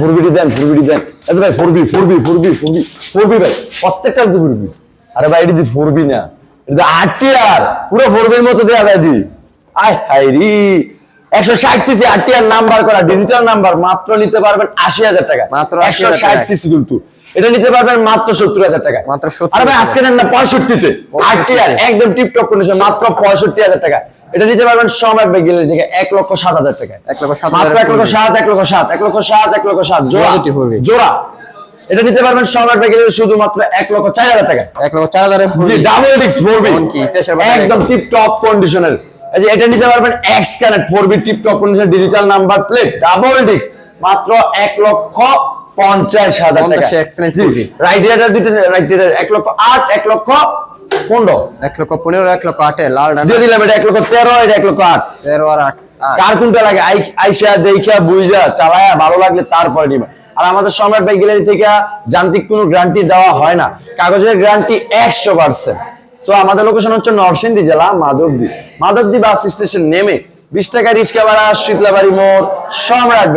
ফোরবিটি দেন ফোরবিটি দেন। এত ভাই ফোরবি ফোরবি ফোরবি ফোরবি ফোরবি ভাই প্রত্যেকটা তো ফোরবি। আরে ভাই এটি ফোরবি না। এটা আটটি আর পুরো ফোরবির মতো দেওয়া যায় দি। আয় হাই রি। একশো ষাট সিসি আটটি আর নাম্বার করা ডিজিটাল নাম্বার মাত্র নিতে পারবেন আশি হাজার টাকা। মাত্র একশো 80,000 ষাট সিসি কিন্তু। এটা নিতে পারবেন মাত্র সত্তর হাজার টাকা মাত্র 70,000 আরে ভাই আজকে নেন না পঁয়ষট্টিতে। আটটি আর একদম টিপটপ কন্ডিশন মাত্র পঁয়ষট্টি হাজার টাকা এটা নিতে পারবেন সময় গেলে থেকে এক লক্ষ সাত হাজার টাকা এক লক্ষ সাত মাত্র এক লক্ষ সাত এক লক্ষ সাত এক লক্ষ সাত এক লক্ষ সাত জোড়া। জোড়া এটা নিতে পারবেন সম্রাট ব্যাগের শুধুমাত্র এক লক্ষ চার হাজার টাকা এক লক্ষ চার হাজারের জি ডাবল ডিস্ক এমনকি একদম টিপ টপ কন্ডিশনের এটা নিতে পারবেন X connect four B tip top condition digital number plate double disc মাত্র এক লক্ষ পঞ্চাশ হাজার টাকা পঞ্চাশে X-Connect 4B রাইট রাইট এক লক্ষ আট এক লক্ষ পনেরো। এক লক্ষ পনেরো এক লক্ষ আটে লাল দিয়ে দিলাম এটা এক লক্ষ তেরো এটা এক লক্ষ আট। তেরো আর আট আট। কার কোনটা লাগে? আইসা দেখা বুঝা চালায়া ভালো লাগলে তারপরে নিবে। আর আমাদের সম্রাট বাইক গ্যালারি থেকে যান্ত্রিক কোনো গ্যারান্টি দেওয়া হয় না। কাগজের গ্যারান্টি একশো পার্সেন্ট তো আমাদের লোকেশন হচ্ছে নরসিংদী জেলা মাধবদী। মাধবদী বাস স্টেশন নেমে বিশ টাকা রিক্সা ভাড়া শীতলাবাড়ি মোড় সম্রাট